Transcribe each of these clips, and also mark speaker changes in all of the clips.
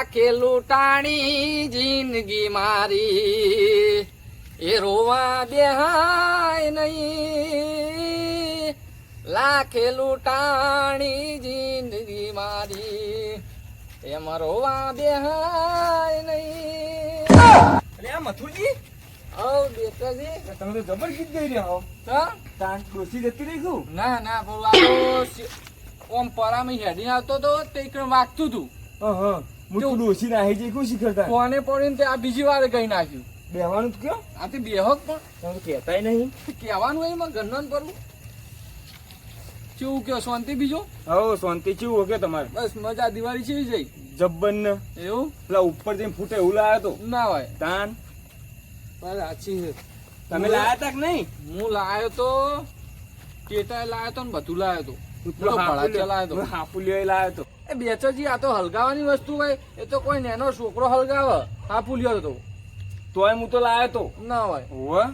Speaker 1: લાખેલું ટાણી જિંદગી મારી. એ રોવા બેહાય નહીં. લાખેલું ટાણી જિંદગી મારી. એમાં રોવા બેહાય નહીં.
Speaker 2: અરે આ મથુરજી
Speaker 1: ઓ બેટાજી.
Speaker 2: તમે તો જબર ગીત ગઈ રહ્યા હો. તાન ડોસી જતી રહી છું
Speaker 1: ના ના બોલ ઓમ પરામી આવતો તો તે વાગતું તું.
Speaker 2: હા હા હું તો ડોસી નાહી જઈ શીખરતા
Speaker 1: કોને પડ્યું તે આ બીજી વાર કઈ નાખ્યું?
Speaker 2: બેવાનું કયો?
Speaker 1: આ તે બેહક પણ.
Speaker 2: તમે કહેતાય નહીં.
Speaker 1: કહેવાનું એમાં ગણન કરવું કેવું કયો શાંતિ બીજો?
Speaker 2: હો શાંતિ ચેવું? કે તમારે?
Speaker 1: બસ મજા દિવાળી છે? જઈ
Speaker 2: જબ્બન ને.
Speaker 1: એવું?
Speaker 2: પેલા ઉપર જઈને ફૂટે એવું લાયો તો?
Speaker 1: ના હોય.
Speaker 2: તાન.
Speaker 1: બસ સાચી છે.
Speaker 2: તમે લાયા તક કે નહીં?
Speaker 1: હું લાયો તો ટેટા લાયો તો ને બધું લાયો તો.
Speaker 2: પેલો
Speaker 1: ભળાચા લાયો તો.
Speaker 2: હાફુલિયો- હાફુલિયો તો
Speaker 1: એ બેચરજી આ તો હલગાવાની વસ્તુ હોય એ તો કોઈ નેનો છોકરો હલગાવે હાફુલિયો તો.
Speaker 2: તોય હું તો લાયો તો.
Speaker 1: ના હોય.
Speaker 2: હોવે.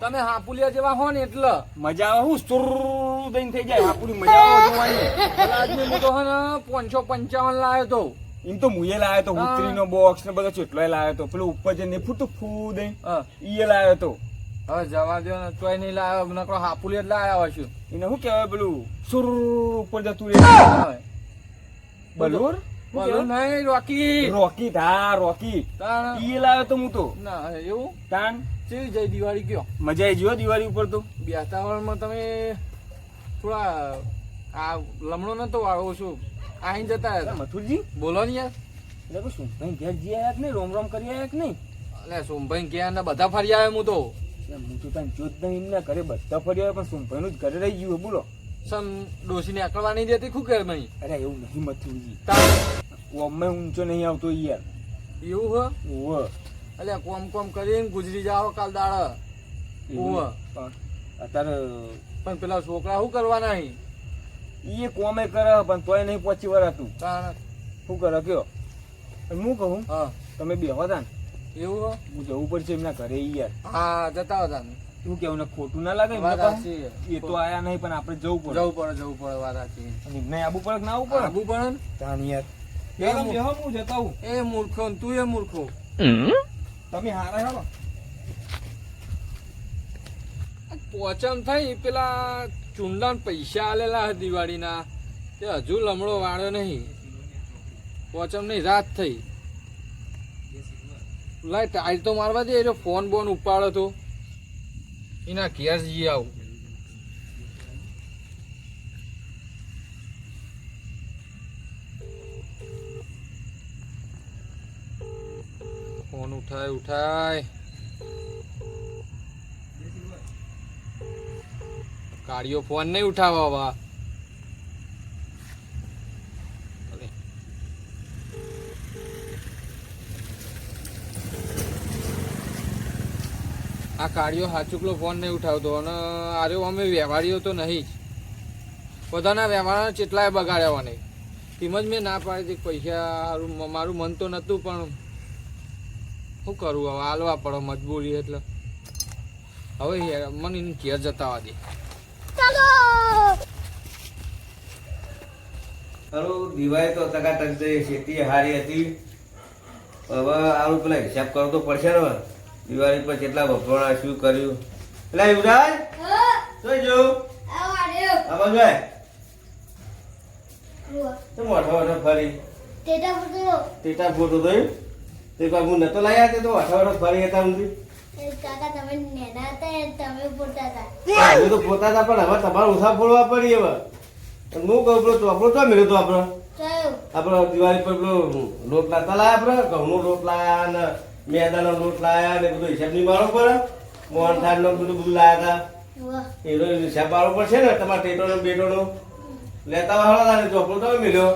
Speaker 1: તમે હાપુલિયા જેવા હો ને એટલે.
Speaker 2: મજા આવે હું સુર દઈને થઈ જાય હાફુલી મજા આવે જોવાની.
Speaker 1: આજની હું તો હે ને પાંચસો પંચાવન લાયો તો.
Speaker 2: એમ તો મુએ લાયો તો
Speaker 1: હા.
Speaker 2: ઉતરીનો બોક્સ ને બધો ચેટલો લાયો તો. પેલો ઉપર ને ફૂટ ફૂ દઈ
Speaker 1: હા.
Speaker 2: ઈએ લાયો તો.
Speaker 1: હવે જવા દો ને તોય નહીં લાયો. નકરો એટલે જ લાયા છે
Speaker 2: એને શું કહેવાય પેલું? સુર ઉપર જતું રહે. બલૂર?
Speaker 1: બોલો નહીં રોકી.
Speaker 2: રોકી તા રોકી. ઈએ લાયો તો હું તો.
Speaker 1: ના એવું?
Speaker 2: તાન
Speaker 1: કેવી જાય દિવાળી કયો?
Speaker 2: મજા આવી ગયો દિવાળી ઉપર તો.
Speaker 1: બેતાવળમાં તમે થોડા આ લમણો નતો વાળો છું? આઈ જતા હતા.
Speaker 2: મથુરજી.
Speaker 1: બોલો ને યાર.
Speaker 2: એટલે કોઈ શું કઈ ઘેર જઈ આવ્યા કે નહીં? રોમ રોમ કરી આવ્યા કે નહીં?
Speaker 1: અલે સોમભાઈ ક્યાં ને બધા ફરી આવ્યા હું તો.
Speaker 2: એટલે હું તો તને જોત નહીં એમના ઘરે બધા ફરી આવ્યા પણ સોમભાઈનું જ ઘરે રહી ગયું બોલો.
Speaker 1: સન ડોસીને અકળવા નહીં દેતી ખૂબ કર મહી
Speaker 2: અરે એવું નહીં મત
Speaker 1: તાણ
Speaker 2: ઓમે ઊંચો નહીં આવતો યાર.
Speaker 1: એવું હ?
Speaker 2: ઓવ
Speaker 1: એટલે કોમ કોમ કરીને ગુજરી જાઓ કાલ દાડ. ઓવ
Speaker 2: અત્યારે
Speaker 1: પણ પેલા છોકરા શું કરવાના અહીં?
Speaker 2: એ કોમે કરે પણ તોય નહીં પહોંચી વરાતું શું કરે કયો? હું કહું?
Speaker 1: હા.
Speaker 2: તમે બેહો તા ને
Speaker 1: એવું હું?
Speaker 2: જવું પડશે એમના ઘરે યાર.
Speaker 1: હા જતા હતા ને
Speaker 2: શું કેવું ને ખોટું ના લાગે. એ તો આયા નહીં પણ આપણે જવું પડે.
Speaker 1: જવું પડે જવું પડે વાત સાચી
Speaker 2: નહીં આબુ પડે ના આવું પડે?
Speaker 1: આબુ પડે ને?
Speaker 2: યાર.
Speaker 1: એ
Speaker 2: બેહો,
Speaker 1: મુ-
Speaker 2: બેહો, હું જતા હું
Speaker 1: એ મૂર્ખો તું એ મૂર્ખો.
Speaker 2: તમે હારા હેલો
Speaker 1: પોચમ થઈ પેલા ચુંડાન પૈસા આલેલા દિવાળીના. તે હજુ લમડો વાળ્યો નહીં. પોચમ નહીં રાત થઈ. લાય ટાઈટ તો મારવા દે ફોન બોન ઉપાડો તો. એના ઘેર જઈ આવું ફોન ઉઠાય ઉઠાય કાઢ્યો ફોન નહીં ઉઠાવો આ કાઢ્યો હાચુકલો ફોન નહીં ઉઠાવતો અને આર્યો અમે વ્યવહારીઓ તો નહીં જ. બધાના વ્યવહાર ચેટલાય બગાડ્યા મને તેમ જ મેં ના પાડી હતી પૈસા મારું મન તો નહોતું પણ શું કરું હવે? હાલવા પડે મજબૂરી એટલે. હવે મને એને ઘેર જતા દે.
Speaker 3: ખરું દિવાળી તો ટકાટક જઈએ ખેતી હારી હતી. હવે આવું પેલા હિસાબ કરવો તો પડશે ને હવે. દિવાળી પર કેટલા વપરાણા શું કર્યું? એટલે યુવરાજ જોઈ જો આ બાજુ મોઢા મોઢા ફરી? ટેટા ફોટો તો એમ? તે કોઈ હું નતો લાયા તે તો મોઢા મોઢા ફરી હતા. અમે તો પોતા હતા પણ હવે તમારે ઉઠા ફોડવા પડી હવે. હું કહું પેલો ચોપડો તો મળ્યો તો આપણો? આપણો દિવાળી પર પેલો લોટ લાતા લાયા આપણે? ઘઉંનો લોટ લાયા ને મેદાનો લોટ લાયા ને બધું હિસાબ નહીં મારવો પડે. મોહનથાળ નો બધું બધું લાયા હતા. એનો હિસાબ મારવો પડશે ને તમારા ટેટો નો બેટો નો લેતા વાળા તારે ચોપડો તમે મળ્યો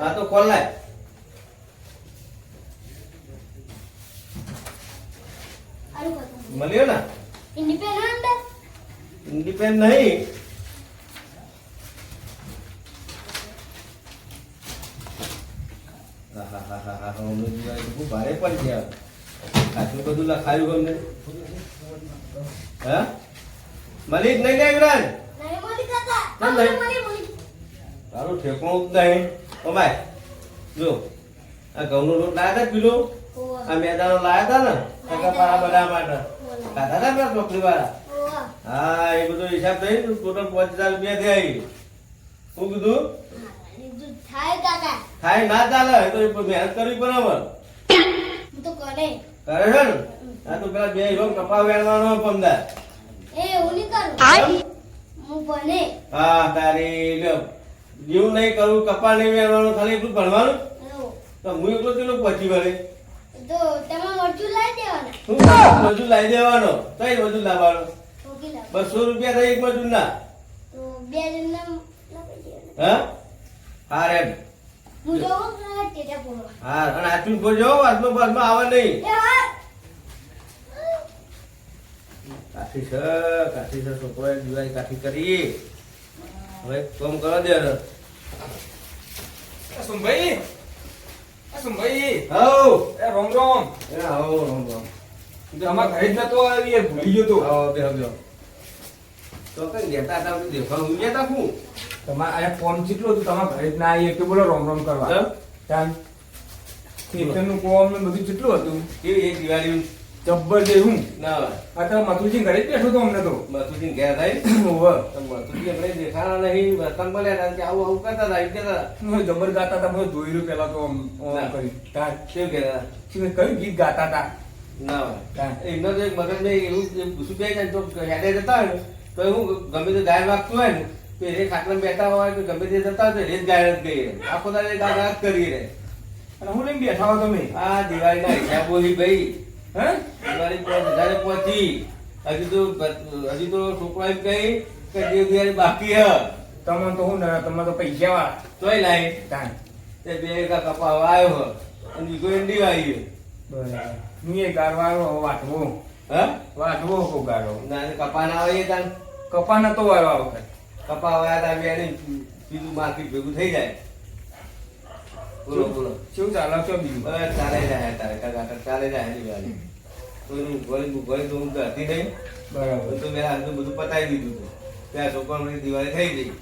Speaker 3: હા તો કોલ લાય. મળ્યો ને?
Speaker 4: ઇન્ડિપેન્ડન્ટ
Speaker 3: ઇન્ડિપેન્ડ નહીં. હા, હા, હા, હા, બહુ ભારે પડી ગયા આટલું બધું લખાયું અમને હા મલિક નહીં ગયા
Speaker 4: ઇમરાન
Speaker 3: તારું ઠેકણું નહીં ઓ ભાઈ જો આ ઘઉંનો લોટ લાયા હતા
Speaker 4: ઓવા
Speaker 3: આ મેદાનો લાયા હતા ને ટકાપારા બધા માટે ખાધા હતા પેલા ચોકડી વાળા હા એ બધો હિસાબ થઈ ટોટલ પાંચ હજાર રૂપિયા આવી શું કીધું
Speaker 4: થાય કાકા
Speaker 3: થાય ના ચાલે તો એ મહેનત કરવી પડે હવે.
Speaker 4: હું તો કરે.
Speaker 3: કરે છે ને? આ તો પેલા બે હીરો કપા વેણવાનો પંદર
Speaker 4: એ હું નહીં કરું. હું બને
Speaker 3: હા તારી લ્યો. જેવું નહીં કરવું કપા નહીં વેણવાનું ખાલી એટલું ભણવાનું? તો હું એકલો કેટલો પહોંચી વળે?
Speaker 4: તો તેમાં લાવી દેવાના.
Speaker 3: શું મજૂર લાવી દેવાનો? કઈ મજૂર લાવવાનો? બસો રૂપિયા થાય એક મજૂર ના
Speaker 4: તો બે
Speaker 3: હા? હા રે
Speaker 4: હું
Speaker 3: હા અને આચું ખોજો વાસમાં બસમાં આવે નહીં. કાઠી છે કાઠી છે છોકરોએ દિવાળી કાઠી કરી. હવે કોમ કરો દે. હવે.
Speaker 2: સુનભાઈ આ એ રોમ રોમ.
Speaker 3: એ આવો રોમ રોમ.
Speaker 2: તમારા ઘરે જ નતો આવી એ ભૂલી ગયો તો.
Speaker 3: બેહો તો કઈ ગયા બધું દેખાવ હું ગયા તા હું.
Speaker 2: તમારે આ કોમ કેટલું હતું તમારા ઘરે જ ના આવીએ કે બોલો રોમ રોમ કરવા
Speaker 3: કેમ?
Speaker 2: ખેતરનું કોમ ને બધું કેટલું હતું.
Speaker 3: કેવી એક દિવાળી?
Speaker 2: જબ્બર જેવું
Speaker 3: ના. હોય
Speaker 2: આ તો મથુજી ઘરે જ બેઠો તો અમને તો.
Speaker 3: મથુજી ઘેર થાય? ઓવર મથુજી અમને દેખાણા નહીં વર્તન બોલ્યા કારણ કે આવું આવું કરતા હતા એમ કહેતા હતા.
Speaker 2: હું જબ્બર ગાતા હતા મને જોઈ રહ્યું પેલા તો આમ કરી. તાર
Speaker 3: કેવું કહેતા હતા?
Speaker 2: કયું ગીત ગાતા હતા?
Speaker 3: ના.
Speaker 2: હા.
Speaker 3: એમનો તો એક મગજમાં એવું ઘૂસું કહે જાય તો હેડે જતા હોય ને તો હું ગમે તે ગાય વાગતું હોય ને તો એ ખાટલા બેઠા હોય કે ગમે તે જતા હોય તો એ જ ગાયબ ગઈ રહે આખો દાડો જ કરી રહે.
Speaker 2: અને હું લઈને બેઠા હો તમે?
Speaker 3: આ દિવાળીના હિસાબ બોલી ભાઈ.
Speaker 2: હે?
Speaker 3: દિવાળી પાંચ હજારે પહોંચી. હજી તો હજી તો છોકરા એમ કહી કે દેવ દિવાળી બાકી હ.
Speaker 2: તમે તો હું ના તમે તો પૈસા વાળા.
Speaker 3: તોય લાઈ
Speaker 2: તાન
Speaker 3: તે બે એકા કપા આવ્યો હ. અને બીજો એંડી વાઈ
Speaker 2: બરાબર. હું એ ગારવાનો વાટવો.
Speaker 3: હા?
Speaker 2: વાટવો હો ગારો.
Speaker 3: ના કપા ના આવે તાન
Speaker 2: કપા નતો વાળો આ વખત.
Speaker 3: કપા વાયા તા બે બીજું માર્કેટ ભેગું થઈ જાય. બોલો બોલો.
Speaker 2: શું ચાલે છો બીજું?
Speaker 3: બસ ચાલે જાય તારે કાકા ચાલે જાય દિવાળી કોઈનું ગોળી ગોળી તો હું તો હતી નહીં.
Speaker 2: બરાબર.
Speaker 3: તો મેં આજનું બધું પતાવી દીધું હતું. ત્યાં છોકરાઓની દિવાળી થઈ ગઈ.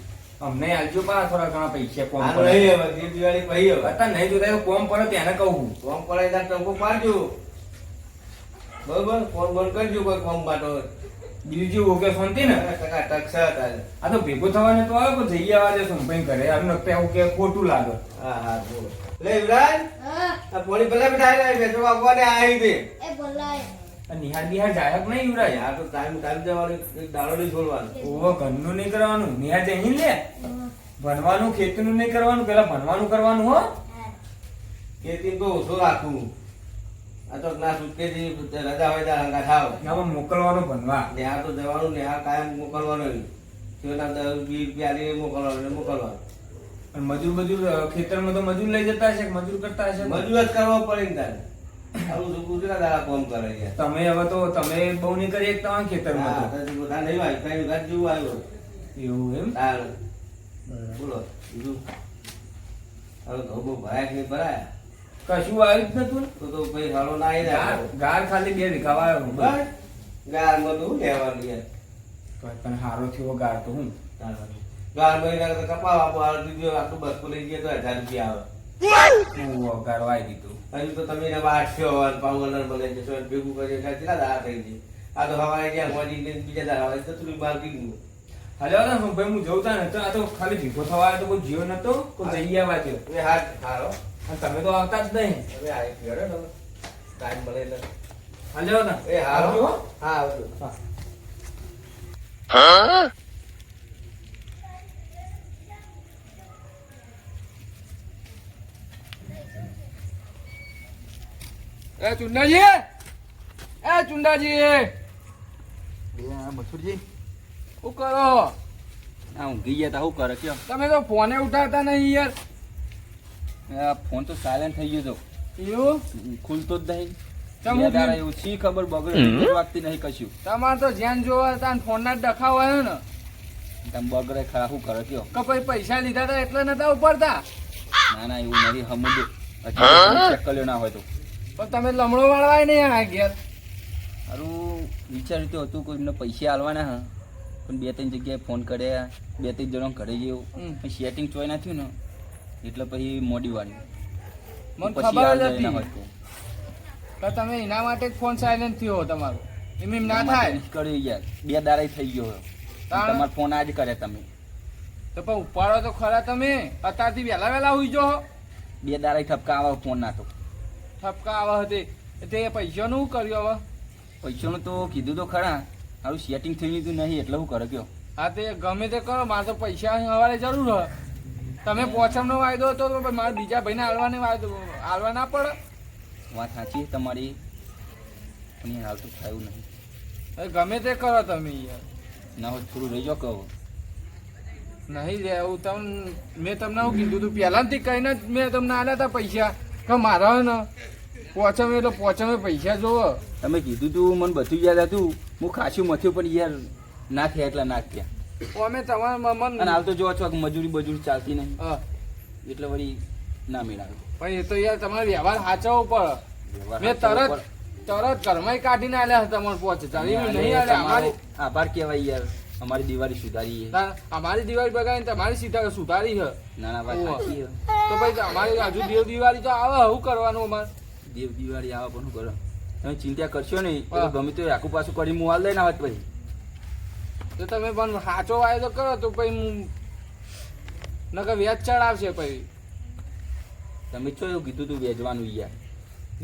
Speaker 2: અમને આલજો પા થોડા ઘણા પૈસા કોમ પડે.
Speaker 3: નહીં હવે જે દિવાળી પહી હવે.
Speaker 2: અત્યારે નહીં જોતા કોમ પડે ત્યાં કહું.
Speaker 3: કોમ પડે ત્યાં ટંકો પાડજો. બરોબર ફોન બંધ કરજો કોઈ ફોન માટો
Speaker 2: બીજું ઓકે શાંતિ ને? આ તો ભેગો થવાને તો આવે પણ જઈ આવવા દે સંભાઈ કરે આમ નકતે એવું કે ખોટું લાગે.
Speaker 3: હા હા બોલો લે
Speaker 4: હા.
Speaker 3: આ પોણી પેલા બેઠા આવ્યા બેસો વાગવાને આવી દે
Speaker 4: એ બોલાય.
Speaker 2: આ નિહાર બિહાર જાયક નહીં યુવરાજ?
Speaker 3: યાર તો ટાઈમ ટાઈમ જવાનું એક દાડો નહીં છોડવાનો.
Speaker 2: ઓવો ઘરનું નહીં કરવાનું? નિહાર જઈ લે. ભણવાનું ખેતીનું નહીં કરવાનું? પેલા ભણવાનું કરવાનું હો.
Speaker 3: ખેતી તો ઓછો રાખવું. આ તો ના છૂટકે રજા હોય ત્યાં હંગા થાવ
Speaker 2: આમાં મોકલવાનું ભણવા
Speaker 3: નેહાર તો જવાનું નેહાર કાયમ મોકલવાનો નહીં તેના દસ વીસ રૂપિયા આલીને મોકલવાનું મોકલવાનું.
Speaker 2: અને મજૂર મજૂર ખેતરમાં તો મજૂર લઈ જતા હશે મજૂર કરતા હશે?
Speaker 3: મજૂર જ કરવો પડે ને તારે.
Speaker 2: તમે હવે તો તમે બહુ નહીં કરી એક તમારા
Speaker 3: નહીં જેવું આવ્યું.
Speaker 2: એવું એમ?
Speaker 3: બોલો બીજું? હવે ઘઉં બહુ ભરાય કે નહીં ભરાય?
Speaker 2: કશું આવ્યું જ નતું
Speaker 3: તો તો ભાઈ હાલો ના આવી
Speaker 2: ગાર ખાલી બે વીઘા વાયો
Speaker 3: બસ. ગારમાં તો હું લેવાનું યાર?
Speaker 2: પણ હારો થયો ગાર તો હું.
Speaker 3: ગાર મહિના તો કપા આપો હાલ દીધો આટલું બસો લઈ ગયા તો હજાર રૂપિયા આવે.
Speaker 2: હું ગાર વાઈ દીધું
Speaker 3: હજુ તો તમે એને વાટશો અને બને જશો ભેગું કરી કેટલા દાડા થઈ જાય આ તો હવારે ગયા ને બીજા દાડા આવે તો થોડું
Speaker 2: ભાઈ હું જઉં તા તો આ તો ખાલી ભીખો થવા તો કોઈ જીવ નતો? કોઈ જઈ આવવા દો
Speaker 3: હવે હાથ હારો.
Speaker 2: તમે તો આવતા જ નહીં
Speaker 3: હવે આ ઘરે ને ટાઈમ મળે એટલે
Speaker 2: હાલે હવે ને.
Speaker 3: એ હારો
Speaker 2: આવજો હો.
Speaker 3: હા આવજો
Speaker 2: હા.
Speaker 1: એ ચુંડાજી એ ચુંડાજી
Speaker 5: મથુરજી
Speaker 1: શું કરો
Speaker 5: આ ઊંઘી ગયા તા શું કરે કયો
Speaker 1: તમે તો ફોને ઉઠાવતા નહીં યાર
Speaker 5: આ ફોન તો સાયલેન્ટ થઈ ગયો તો.
Speaker 1: એવું?
Speaker 5: ખુલતો જ નહીં? એવું શી ખબર બગડે વાગતી નહીં કશું.
Speaker 1: તમારે તો જ્યાં જોવા ત્યાં ફોન ના ડખા આવ્યો ને.
Speaker 5: તમે બગડે ખરા શું કરે કયો
Speaker 1: કે પછી પૈસા લીધા હતા એટલે નતા ઉપડતા?
Speaker 5: ના ના એવું નથી હમું ચેક ના હોય તો.
Speaker 1: પણ તમે લમણો વાળવાય નહીં આ ઘેર.
Speaker 5: સારું વિચાર્યું તો હતું કોઈને પૈસા આલવાના હા. પણ બે ત્રણ જગ્યાએ ફોન કર્યા બે ત્રણ જણા ઘરે
Speaker 1: હમ.
Speaker 5: જેવું સેટિંગ ચોય ના થયું ને. એટલે પછી મોડી વાળી
Speaker 1: મને ખબર જ હતી.
Speaker 5: તો.
Speaker 1: તમે એના માટે જ ફોન સાયલેન્ટ થયો તમારો એમ એમ ના થાય.
Speaker 5: કર્યું યાર. બે દાડા થઈ ગયો તમારો ફોન આજ કરે તમે.
Speaker 1: તો પણ ઉપાડો તો ખરા તમે. અત્યારથી વહેલા વહેલા હોઈ જો
Speaker 5: બે દાડા ઠપકા આવે ફોન ના તો.
Speaker 1: ઠપકા આવા હતી. તે પૈસાનું શું કર્યું હવે?
Speaker 5: પૈસાનું તો કીધું તો ખરા. મારું સેટિંગ થઈ ગયું નહીં એટલે હું કરે કયો?
Speaker 1: હા તે ગમે તે કરો મારે તો પૈસા હવારે જરૂર હ તમે પોચમનો વાયદો હતો તો મારે બીજા ભાઈને હાલવાને વાયદો હાલવા ના પડે.
Speaker 5: વાત સાચી તમારી પણ હાલ તો થયું નહીં.
Speaker 1: ગમે તે કરો તમે યાર.
Speaker 5: ના હોય થોડું રહી જાઓ કહો.
Speaker 1: નહીં લેવું તમને મેં તમને હું કીધું હતું પહેલાંથી કહીને જ મેં તમને આલ્યા હતા પૈસા. કે મારા ને પોચમે એટલે પોચમે પૈસા જોવો.
Speaker 5: તમે કીધું તું મને બધું યાદ હતું. હું ખાસું મથ્યું પણ યાર ના થયા એટલા ના થયા.
Speaker 1: અમે તમારા મન
Speaker 5: અને હાલ તો જોવા છો મજૂરી બજૂરી ચાલતી નહીં.
Speaker 1: હા.
Speaker 5: એટલે વળી ના મેળાવે.
Speaker 1: પણ એ તો યાર તમારે વ્યવહાર સાચવવો પડે. મેં તરત તરત ઘરમાં કાઢીને આલ્યા હતા તમારે પહોંચે હજાર
Speaker 5: પડે.
Speaker 1: નહીં આલે અમારી
Speaker 5: આભાર કહેવાય યાર. અમારી દિવાળી સુધારી છે
Speaker 1: અમારી દિવાળી બગાડીને તમારી સીધા સુધારી છે.
Speaker 5: ના ના ભાઈ
Speaker 1: તો ભાઈ અમારી હજુ દેવ દિવાળી તો આવે શું કરવાનું અમારે?
Speaker 5: દેવ દિવાળી આવે પણ કરો? તમે ચિંતા કરશો નહીં. ગમે તો આખું પાછું કરી મુવાલ હાલ દઈ ના હોત પછી.
Speaker 1: તો તમે પણ સાચો વાયદો કરો તો પછી હું નકર વ્યાજ ચડાવશે પછી.
Speaker 5: તમે છો એવું કીધું તું વેચવાનું યાર?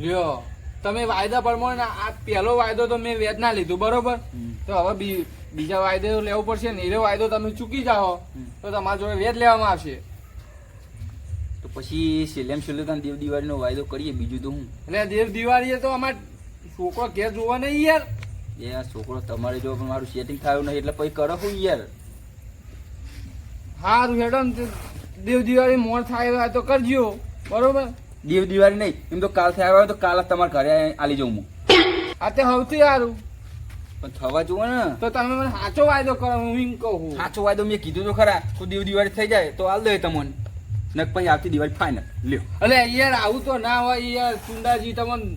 Speaker 1: લ્યો તમે વાયદા પ્રમાણે આ પહેલો વાયદો તો મેં વેચ ના લીધું બરોબર? તો હવે બીજા વાયદો લેવો પડશે ને એ વાયદો તમે ચૂકી જાઓ તો તમારા જોડે વેચ લેવામાં આવશે.
Speaker 5: તો પછી સેલેમ સેલેમ દેવ દિવાળીનો વાયદો કરીએ બીજું તો હું?
Speaker 1: એટલે દેવ દિવાળીએ તો અમારે છોકરો ઘેર જોવા નહીં યાર.
Speaker 5: એ આ છોકરો તમારે જો મારું સેટિંગ થયું નહીં એટલે પછી કરો હું યાર?
Speaker 1: હારું હેડો દેવ દિવાળી મોડ થાય તો કરજો બરોબર?
Speaker 5: દેવ દિવાળી નહીં એમ તો કાલ થયા હોય તો કાલ જ તમારા ઘરે આલી જાઉં હું.
Speaker 1: આ તે સૌથી સારું
Speaker 5: પણ થવા જુઓ ને.
Speaker 1: તો તમે મને સાચો વાયદો કરો હું એમ કહું
Speaker 5: સાચો વાયદો મેં કીધું તો ખરા તો દેવ દિવાળી થઈ જાય તો આલ દે તમને. નક પછી આવતી દિવાળી ફાઇનલ લ્યો.
Speaker 1: અલે યાર આવું તો ના હોય યાર ચુંડાજી તમને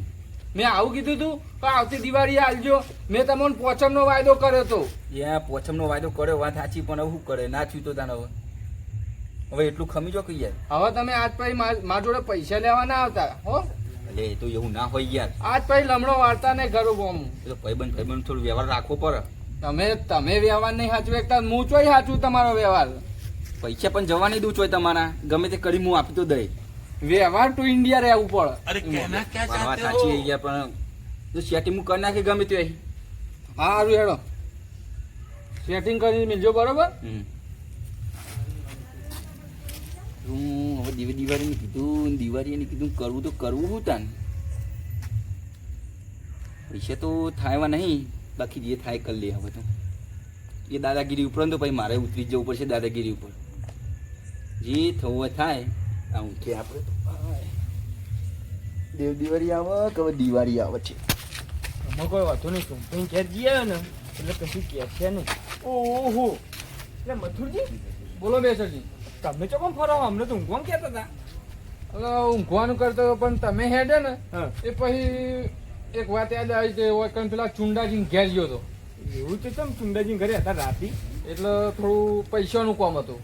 Speaker 1: મેં આવું કીધું તું કે આવતી દિવાળી આલજો. મેં તમને પોચમનો વાયદો કર્યો તો.
Speaker 5: યા પોચમનો વાયદો કર્યો વાત સાચી પણ હવે શું કરે? ના થયું તો તને હવે. હવે એટલું ખમી જો કે યાર.
Speaker 1: હવે તમે આજ પછી માર- જોડે પૈસા લેવા ના આવતા હો?
Speaker 5: એટલે એ તો એવું ના હોય યાર.
Speaker 1: આજ પછી લમણો વાળતા ને ઘરું બોમ
Speaker 5: તો ભાઈબંધ ભાઈબંધ થોડું વ્યવહાર રાખવો પડે.
Speaker 1: તમે તમે વ્યવહાર નહીં સાચું એકતા હું ચોય સાચું તમારો વ્યવહાર.
Speaker 5: પૈસા પણ જવા નહીં દઉં છું તમારા. ગમે તે કરી હું આપી તો દઈ.
Speaker 1: વ્યવહાર ટુ ઇન્ડિયા રહેવું પડે.
Speaker 6: અરે કેના ક્યાં
Speaker 5: જાતે
Speaker 6: હો?
Speaker 5: સાચી ગયા પણ જો સેટિંગ હું કરી નાખી ગમે તે
Speaker 1: હા હારું હેડો. સેટિંગ કરી મિલજો બરોબર?
Speaker 5: હું હવે દિવે દિવાળીને કીધું દિવાળીને કીધું કરવું તો કરવું હું તાન. પૈસા તો થાય નહીં બાકી જે થાય કરી લે હવે તો. એ દાદાગીરી ઉપર તો પછી મારે ઉતરી જવું પડશે દાદાગીરી ઉપર. જે થવું થાય. આ ઉઠે આપણે તો. દેવ દિવાળી આવે કે હવે દિવાળી આવે છે?
Speaker 2: અમે કોઈ વાંધો નહીં કંપની ઘેર જઈએ ને એટલે કશું કે છે નહીં. ઓહો. એટલે મથુરજી
Speaker 1: બોલો બેસરજી.
Speaker 2: તમે ચો કોણ ફરો અમને તો ઊંઘવાનું કહેતા હતા.
Speaker 1: હવે ઊંઘવાનું કરતો પણ તમે હેડે ને એ પછી એક વાત યાદ આવી કે હોય કારણ પેલા ચુંડાજી ઘેર ગયો હતો.
Speaker 2: એવું તો તમે ચુંડાજી ઘરે હતા રાતી?
Speaker 1: એટલે થોડું પૈસાનું કામ હતું.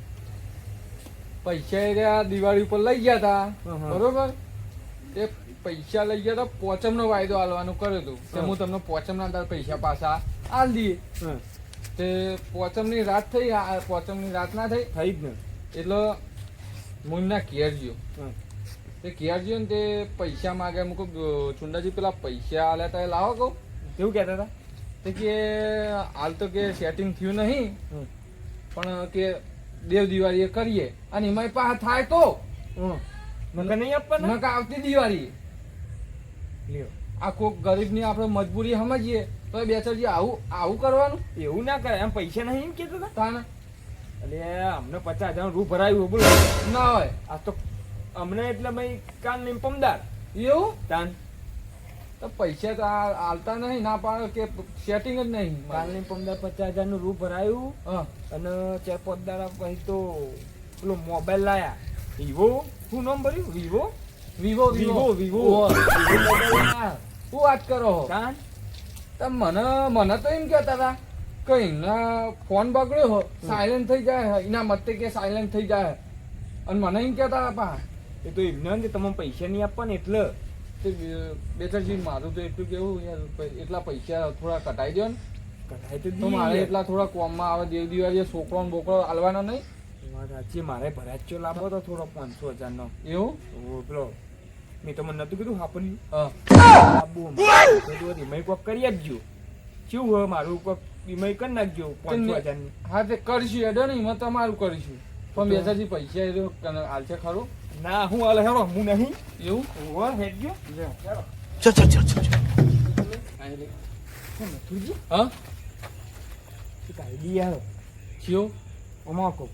Speaker 1: પૈસા એ રહ્યા દિવાળી ઉપર લઈ ગયા હતા. બરોબર? એ પૈસા લઈ ગયા હતા પોચમનો વાયદો આલવાનો કર્યું હતું. કે
Speaker 2: હું.
Speaker 1: તમને પોચમના અંદર પૈસા પાછા આલ દઈએ.
Speaker 2: તે
Speaker 1: તે પોચમની રાત થઈ આ પોચમની રાત ના થઈ
Speaker 2: થઈ જ ને.
Speaker 1: એટલે મુન્ના ઘેર ગયો તે ઘેર ગયો ને તે પૈસા માગે હું ચુંડાજી પેલા પૈસા આલ્યા તા એ લાવો કહું.
Speaker 2: કેવું કહેતા હતા
Speaker 1: તે કે હાલ તો કે સેટિંગ થયું નહીં. પણ કે દેવ દિવાળી કરીએ અને એમાં પાછા થાય તો?
Speaker 2: હં. નહીં આપવાના?
Speaker 1: નકા આવતી દિવાળી
Speaker 2: લ્યો.
Speaker 1: આ કોક ગરીબની આપણે મજબૂરી સમજીએ તો બેચરજી આવું આવું કરવાનું?
Speaker 2: એવું ના કરે એમ પૈસા નહીં એમ કેતો હતા?
Speaker 1: તાને
Speaker 2: એટલે અમને પચાસ હજાર રૂ ભરાયું બોલો.
Speaker 1: ના હોય.
Speaker 2: આ તો અમને એટલે ભાઈ કાન નહીં પમદાર.
Speaker 1: એવું?
Speaker 2: તાન.
Speaker 1: પૈસા તો આલતા નહીં ના પાડો કે સેટિંગ જ નહીં.
Speaker 2: કાલની પંદર પચાસ હજારનું રૂપ ભરાયું
Speaker 1: હા.
Speaker 2: અને ચાર પાંચ દાડા પછી તો પેલો મોબાઈલ લાયા. વિવો? શું નામ ભર્યું? વિવો?
Speaker 1: Vivo Vivo.
Speaker 2: વિવો
Speaker 1: શું વાત કરો હો?
Speaker 2: કાન?
Speaker 1: તો મને મને તો એમ કહેતા હતા કે એના ફોન બગડ્યો હો સાયલેન્ટ થઈ જાય. એના મતે કે સાયલેન્ટ થઈ જાય. અને મને એમ કહેતા હતા પા
Speaker 2: એ તો એમને તમે પૈસા નહીં આપવા ને એટલે
Speaker 1: તે બે- મારું તો એટલું કેવું યાર એટલા પૈસા થોડા કટાઈ દો ને.
Speaker 2: તો
Speaker 1: મારે એટલા થોડા કોમમાં આવે દેવ દિવાળી છોકરો ને બોકરો આલવાના નહીં.
Speaker 2: સાચી મારે ભરાચ્યો લાવો તો થોડો પાંચસો હજાર નો
Speaker 1: એવું
Speaker 2: પેલો મેં તમને નતું કીધું હાપડ્યું આબુ કોક કરી આપજો. કેવું હોય મારું કોક રિમાઈ કરી નાખજો પાંચસો હજાર
Speaker 1: હા તે કરીશું એડો નહીં તમારું કરીશું. પણ બેચરજી પૈસા એ હાલ છે હાલશે ખરું?
Speaker 2: ના હું હાલે હેરો હું નહીં.
Speaker 1: એવું?
Speaker 2: ઓ હેડ ગયો. હેડો. ચલ ચલ
Speaker 1: ચલ
Speaker 2: એક આઈડિયા હા
Speaker 1: થયો
Speaker 2: ઓમાં કહું.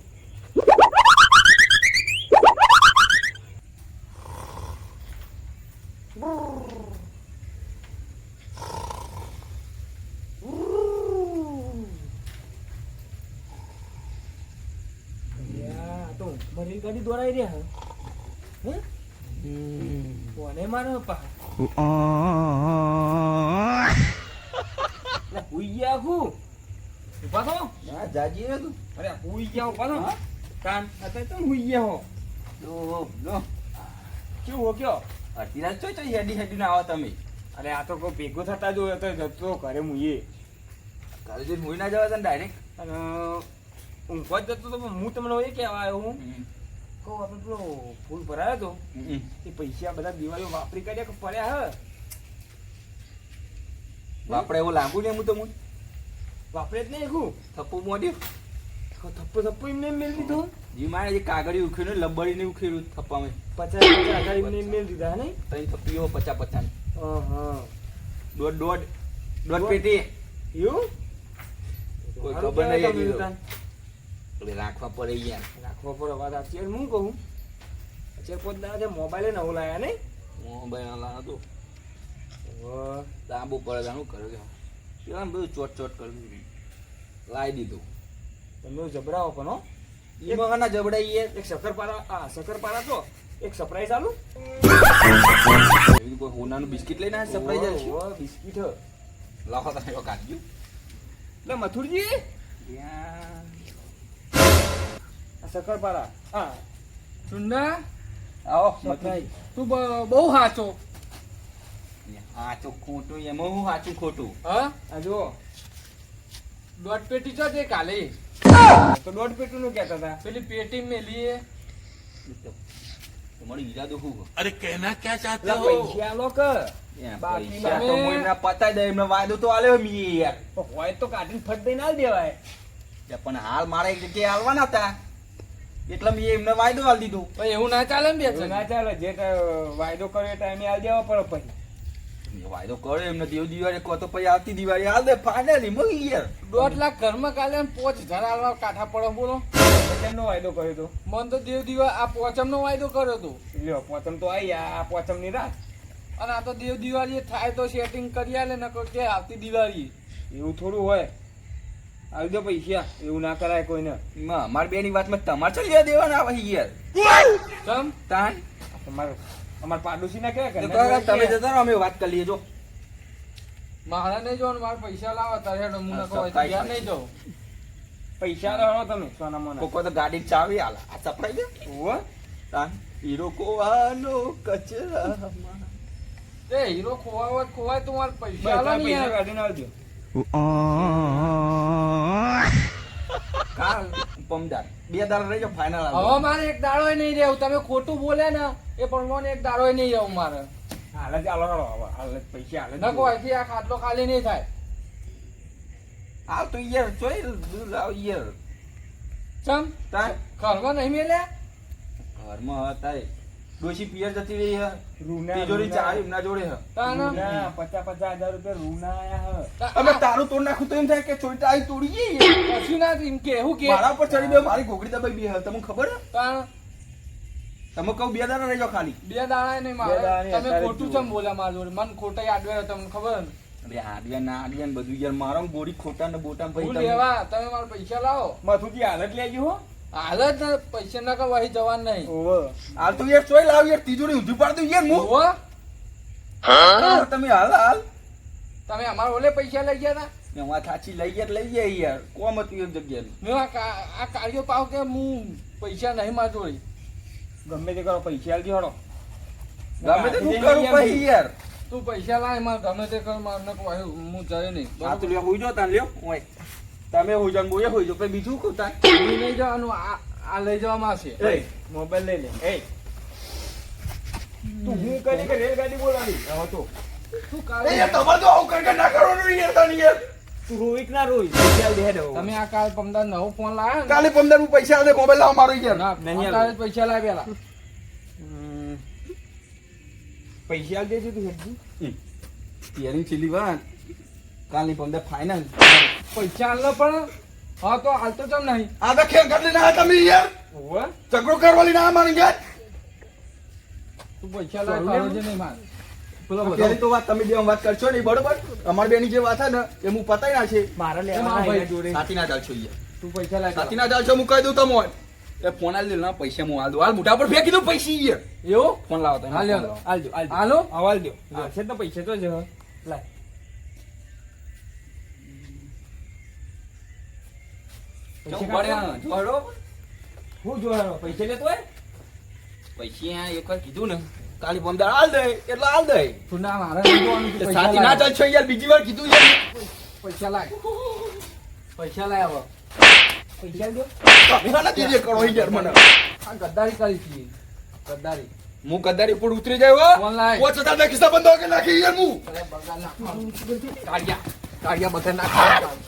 Speaker 2: યા, આ તો મારી ગાડી દોડાઈ રહ્યા? કોને મારે પા લે, હુઈ ગયા હું? ઊભા થો
Speaker 5: ના જાજી રે તું.
Speaker 2: અરે હુઈ ગયા ઊભા થો કાન અત્યારે તો હુઈ ગયા હો.
Speaker 5: લો લો.
Speaker 2: કેવું હો કયો?
Speaker 5: રાત તો ચોય હેડી હેડી ના આવો તમે.
Speaker 2: અરે આ તો કોઈ ભેગો થતા જો તો જતો ઘરે મુઈએ
Speaker 5: ઘરે જઈને મુઈ ના જવા તને ડાયરેક્ટ
Speaker 2: અને હું જ જતો તો હું તમને એ કહેવા આવ્યો હું? કહું આપણે પેલો ફૂલ ભરાયો તો એ પૈસા બધા દિવાળીઓ વાપરી કાઢ્યા કે પડ્યા હે?
Speaker 5: બાપડે એવું લાગુ ને હું તો હું
Speaker 2: વાપરે જ નહીં હું.
Speaker 5: થપ્પુ મોડ્યું
Speaker 2: થપ્પો થપ્પો એમને એમ મેળ દીધો.
Speaker 5: જી મારે જે કાગળી ઉખેડ્યું લબડી ને ઉખેડ્યું થપ્પામાં.
Speaker 2: પચાસ પચાસ હજાર એમને એમ મેળ દીધા નહીં
Speaker 5: તઈ થપ્પીઓ પચા પચાસ
Speaker 2: હા
Speaker 5: દોઢ દોઢ. દોઢ? પેટી.
Speaker 2: એવું?
Speaker 5: કોઈ ખબર નહીં હતી રાખવા પડે યાર.
Speaker 2: પડે વાત સાચી હું કહું અત્યારે પોત દાડા મોબાઈલે નવું લાયા નહીં?
Speaker 5: મોબાઈલ લાયા તો. લાંબુ પડે તાનું કરે પેલા બધું ચોટ ચોટ કરી લાવી દીધું.
Speaker 2: તમે જબરાવો પણ હો.
Speaker 5: એ મગના જબડાઈ એ
Speaker 2: એક શક્કરપારા આ શક્કરપારા તો એક સરપ્રાઈઝ આલું.
Speaker 5: કોઈ હોનાનું બિસ્કિટ લઈને આ સરપ્રાઈઝ
Speaker 2: ઓહો, બિસ્કિટ હ.
Speaker 5: લાવો તમે એવો
Speaker 2: એટલે મથુરજી. આ શક્કરપારા હા.
Speaker 1: ચુંડા
Speaker 5: આવો
Speaker 2: સરપ્રાઈઝ
Speaker 1: તું બહુ સાચો
Speaker 5: સાચું ખોટું એમાં હું સાચું ખોટું?
Speaker 1: હા?
Speaker 2: આ જુઓ.
Speaker 1: દોઢ પેટી તો તે કાલે.
Speaker 2: તો દોઢ પેટી નું કહેતા હતા.
Speaker 1: પેલી પેટી મેલી
Speaker 5: તમારું ઈરાદો શું છે?
Speaker 2: લે પૈસા આલો કે.
Speaker 5: યા,
Speaker 2: બાકી
Speaker 5: પૈસા તો
Speaker 1: તમે-
Speaker 5: પતાઈ દે એમને વાયદો તો આલ્યો મી યાર.
Speaker 2: હોય તો કાઢીને ફટ દઈને આલ દેવાય.
Speaker 5: પણ હાલ મારે એક જગ્યાએ હાલવાના હતા. એટલે મેં એમને વાયદો આલી દીધો.
Speaker 1: પણ એવું ના ચાલે ને
Speaker 2: એવું ના ચાલે. જે વાયદો કર્યો એ ટાઈમે આલ દેવા પડે પછી.
Speaker 5: વાયદો કર્યો એમને દેવ દિવાળી કહો તો પછી આવતી દિવાળી હાલ દે ફાઇનલી મળી યાર
Speaker 1: દોઢ લાખ ઘરમાં કાલે પોચ હજાર આલવા કાઠા પડો બોલો.
Speaker 2: કેમનો વાયદો કર્યો તો?
Speaker 1: મન તો દેવ દિવા આ પોચમ નો વાયદો કર્યો હતો
Speaker 2: લ્યો પોચમ તો આઈ આ પોચમની રાત.
Speaker 1: અને આ તો દેવ દિવાળી થાય તો સેટિંગ કરી આલે ને કે આવતી દિવાળી
Speaker 2: એવું થોડું હોય. આવી દો પૈસા. એવું ના કરાય કોઈને.
Speaker 5: અમાર બેની વાતમાં તમારે ચાલી લેવા દેવાના આવે યાર
Speaker 1: ચમ?
Speaker 5: તાન?
Speaker 2: તમારો અમાર પાડોશી ના કહેવાય
Speaker 5: તો તમે જતા રહો અમે વાત કરી લઈએ જો
Speaker 1: મારા નહીં જો મારે પૈસા લાવો તારે હેડો હું
Speaker 5: હા,
Speaker 1: નકો હોય તો
Speaker 5: સફાઈ
Speaker 1: ઘેર નહીં જો
Speaker 2: પૈસા લાવો તમે સોના મોના.
Speaker 5: કોકો તો ગાડી ચાવી આલે. આ સપડાઈ દે
Speaker 2: ઓ
Speaker 5: તાન હીરો કોવાનો કચરા.
Speaker 1: એ હીરો ખોવાય ખોવાય તો મારે પૈસા
Speaker 2: આ પૈસા
Speaker 1: યાર.
Speaker 2: કાઢીને આવજો.
Speaker 5: પમદાર. બે દાડા રહી જાવ ફાઇનલ
Speaker 1: હવે મારે એક દાડો નહીં રહેવું. તમે ખોટું બોલે ને એ પણ એક દાડો નહીં રહેવું મારે.
Speaker 2: હાલ જ હાલો હાલો હાલ જ પૈસા હાલ
Speaker 1: નકો અહીંથી આ ખાટલો ખાલી નહીં થાય.
Speaker 5: હાલ તો યાર જોઈ લાવ યાર
Speaker 1: ચમ
Speaker 5: તાર?
Speaker 1: ઘરમાં નહીં મેલ્યા
Speaker 5: ઘરમાં હતા. ડોશી પિયર જતી રહી હે.
Speaker 2: રૂના
Speaker 5: તિજોરી ચાર એમના જોડે હે.
Speaker 1: તાન
Speaker 2: રૂના, પચાસ પચાસ હજાર રૂપિયા રૂના આયા હે.
Speaker 5: અમે તારું તોડ નાખું તો એમ થાય કે ચોઈટા આવી તોડી ગઈ
Speaker 1: પછી ના એમ કે હું કે?
Speaker 5: મારા ઉપર ચડી બે મારી ઘોઘડી દબાઈ બી હે તમને ખબર હે?
Speaker 1: તાના
Speaker 5: તમે કહું બે દાણા રહી જાઓ ખાલી.
Speaker 1: બે દાણા નહીં મારે. તમે ખોટું
Speaker 2: છે
Speaker 1: ચમ બોલ્યા મારા જોડે? મને ખોટા આડવે તમને ખબર.
Speaker 5: અરે આડિયા ના આડિયા બધું યાર. મારો ગોળી ખોટા ને બોટા ભાઈ તમે
Speaker 1: લેવા તમે મારા પૈસા લાવો.
Speaker 2: માથું હાલ જ લેજો હો.
Speaker 1: હાલ જ પૈસા ના કઈ જવાનું નહીં.
Speaker 2: ઓહો.
Speaker 5: હાલ તો યાર ચોય લાવ યાર તિજોરી ઊંધી પાડ દઉં યાર હું?
Speaker 1: હોવે?
Speaker 5: તમે હાલ હાલ.
Speaker 1: તમે અમારા ઓલે પૈસા લઈ ગયા હતા
Speaker 5: લઈ ગયા લઈ ગયા યાર. કોમ હતું એક જગ્યાએ.
Speaker 1: મેં આ કાર્યો પાવ કે હું પૈસા નહીં માર જોડે
Speaker 2: ગમે તે કરો પૈસા આલજો હળો.
Speaker 5: ગમે તે તું કરું પછી યાર.
Speaker 1: તું પૈસા લાય માર ગમે તે કર મારે કોઈ હું જાય નહીં.
Speaker 5: આ તું લ્યો હોઈ જો તાન લ્યો ઓય તમે હોઈ જાઓ બોએ હોઈ જાઓ પછી બીજું કહું
Speaker 1: તાર? લઈ જવાનું આ આ લઈ જવામાં આવશે
Speaker 2: એ. મોબાઈલ લઈ લે. એ. તું હું કરી કે રેલગાડી બોલાવી? હવે તો
Speaker 1: તું કાલે
Speaker 5: એ તમારે તો આવું કર કે ના કરવાનું યાર તાન યાર.
Speaker 2: તું રોઈક ના
Speaker 1: તમે આ કાલ પમદાર નવો ફોન લાયા
Speaker 5: કાલે પંદર હું પૈસા આવે મોબાઈલ લાવ મારો યાર.
Speaker 2: નહીં
Speaker 1: અત્યારે પૈસા
Speaker 2: હમ. પૈસા દેજો તું હેડજી.
Speaker 5: પિયરિંગ વાત. કાલની પંદર ફાઇનલ
Speaker 1: પૈસા આલો પણ હા તો હાલતો જમ નહીં.
Speaker 5: આ તો ખેલ કરી ના તમે યાર.
Speaker 2: ઓવે
Speaker 5: ઝઘડો કરવાની ના મારી યાર
Speaker 1: તું પૈસા લાય
Speaker 2: સોનું
Speaker 1: કરો નહીં મારે.
Speaker 5: અત્યારે તો વાત તમે બે વાત કરશો નહીં બરોબર? અમારી બેની જે વાત છે ને એ હું પતાઈ ના છે
Speaker 2: મારા લેવા
Speaker 1: ભાઈ
Speaker 2: ભાઈ. જોડે.
Speaker 5: સાથી ના ચાલશો યાર.
Speaker 1: તું પૈસા લાય
Speaker 5: સાથી ના ચાલશો હું કહી દઉં તમને એ ફોન આલી ના પૈસા હું આલ દઉં. હાલ મોઢા પર ફેંકી દઉં પૈસા યાર.
Speaker 1: એવો?
Speaker 5: ફોન લાવો તમે
Speaker 1: હાલ.
Speaker 5: લાવો.
Speaker 1: હાલો
Speaker 2: છે તો પૈસા તો જ હ. લાય. પૈસા
Speaker 5: પડ્યા
Speaker 2: કાઢો.
Speaker 5: જોડો
Speaker 2: હું લેતો હોય?
Speaker 5: પૈસા એક વાર કીધું ને કાલી પંદર હાલ દે એટલે હાલ દે.
Speaker 1: તું ના મારે નહીં જોવાનું, તું પૈસા
Speaker 5: સાથી ના
Speaker 1: લાય.
Speaker 5: ચાલશો યાર બીજી વાર કીધું યાર
Speaker 1: પૈસા લાય. પૈસા લાય હવે.
Speaker 2: પૈસા દો.
Speaker 5: તમે ના દીજે કરો યાર મને.
Speaker 1: આ ગદ્દારી કરી છે. ગદ્દારી.
Speaker 5: હું ગદ્દારી ઉપર ઉતરી જાય ના ખિસ્સા બંધ કે નાખી યાર હું?
Speaker 1: કાઢ્યા. કાઢ્યા બધા નાખવાનું.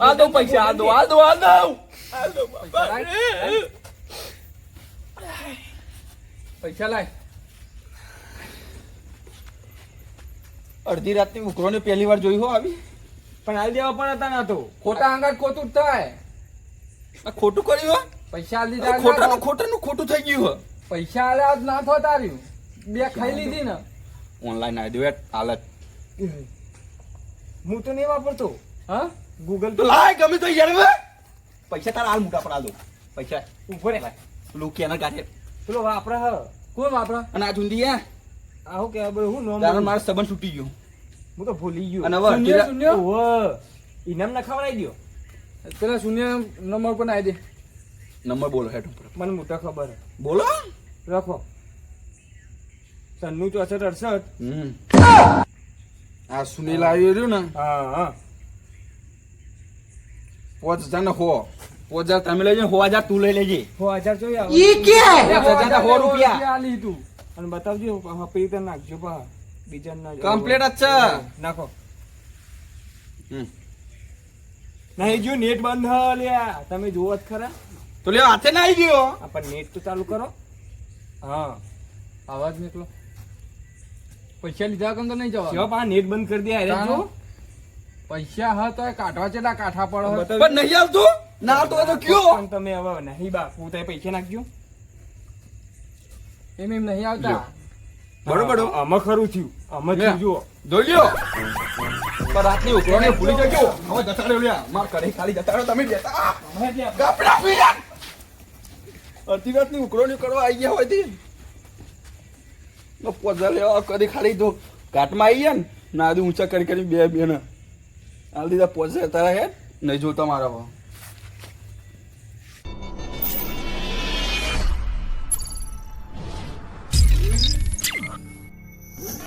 Speaker 5: આ દો પૈસા આ દો આ દો આ દો
Speaker 1: પૈસા લાય.
Speaker 5: અડધી રાતની ઉકરોને પહેલી વાર જોઈ હો આવી.
Speaker 2: પણ આવી દેવા પણ હતા ના તો.
Speaker 1: ખોટા આંગળ ખોટું થાય.
Speaker 5: આ ખોટું કર્યું હો?
Speaker 1: પૈસા આલી દીધા
Speaker 5: ખોટાનું
Speaker 1: ના
Speaker 5: ખોટાનું ખોટું થઈ ગયું હો.
Speaker 1: પૈસા આજ ના થતા રહ્યું બે ખાઈ લીધી ને.
Speaker 5: ઓનલાઈન આવી દો હાલત.
Speaker 2: હું તો નહીં વાપરતો.
Speaker 1: હા?
Speaker 2: ગૂગલ
Speaker 5: તો લાય ગમે તો યાર પૈસા તારા હાલ મોટા પડા દો. પૈસા
Speaker 2: ઉપર
Speaker 5: પેલું કેના કાઢે
Speaker 2: પેલો વાપરા હ.
Speaker 1: કોણ વાપરા?
Speaker 5: અને આ જુંદી આ
Speaker 2: આવું કે બધું હું નોમ
Speaker 5: તારો? મારો સંબંધ છૂટી ગયો.
Speaker 2: હું તો ભૂલી ગયો.
Speaker 5: અને હવે
Speaker 1: શૂન્ય શૂન્ય?
Speaker 2: ઓવે ઇનામ ના ખવડાવી દ્યો.
Speaker 1: પેલા શૂન્ય નંબર પર આવી દે.
Speaker 5: નંબર બોલો હેડ ઉપર.
Speaker 2: મને મોટા ખબર.
Speaker 5: બોલો?
Speaker 2: રાખો. સન્નું ચોસઠ અડસઠ.
Speaker 5: હમ. આ સુનીલ આવી રહ્યું ને
Speaker 2: હા હા.
Speaker 5: પાંચ હજાર ને હો પોચ હજાર તમે લઈ સો હજાર તું લઈ લેજે.
Speaker 2: હો હજાર જોઈ આવો
Speaker 5: એક હજાર સો રૂપિયા.
Speaker 1: તું.
Speaker 2: અને બતાવજો હા પેલી તને નાખજો પા બીજા ના
Speaker 5: કમ્પ્લીટ જ છે.
Speaker 2: નાખો.
Speaker 5: હમ.
Speaker 2: નહીં જો નેટ બંધ હ લ્યા. તમે જુઓ જ ખરા.
Speaker 5: તો લ્યો હાથે ના આવી ગયો
Speaker 2: પણ નેટ તો ચાલુ કરો. હા.
Speaker 1: અવાજ નીકળો. પૈસા લીધા તો નહીં જવા
Speaker 2: શિવા પા નેટ બંધ કરી દે અરે જો.
Speaker 1: પૈસા હ તો કાઢવા છે ના કાઠા પડો.
Speaker 5: પણ નહીં આવતો? ના આવતું તો કયો?
Speaker 2: પણ તમે હવે નહીં બા હું તો પૈસા નાખજો.
Speaker 1: એમ એમ નહીં આવતા?
Speaker 5: બરોબર
Speaker 2: આમાં ખરું થયું. આમાં. થયું જુઓ.
Speaker 5: જોઈ લ્યો પણ રાતની ઉકળોને ભૂલી જજો. હવે જતા રહ્યો લ્યા. માર કરે ખાલી જતા રહ્યો તમે બેતા. આ, ગાપડા પી યાર અડધી રાતની ઉકળોની કરવા આવી ગયા હોય તી. પોઝા લેવા કરી ખાલી તો ઘાટમાં આવી ગયા ને ના ઊંચા કરી કરી બે બેને. હાલ દીધા પોઝા, તારા હેડ? નહીં જોતા મારા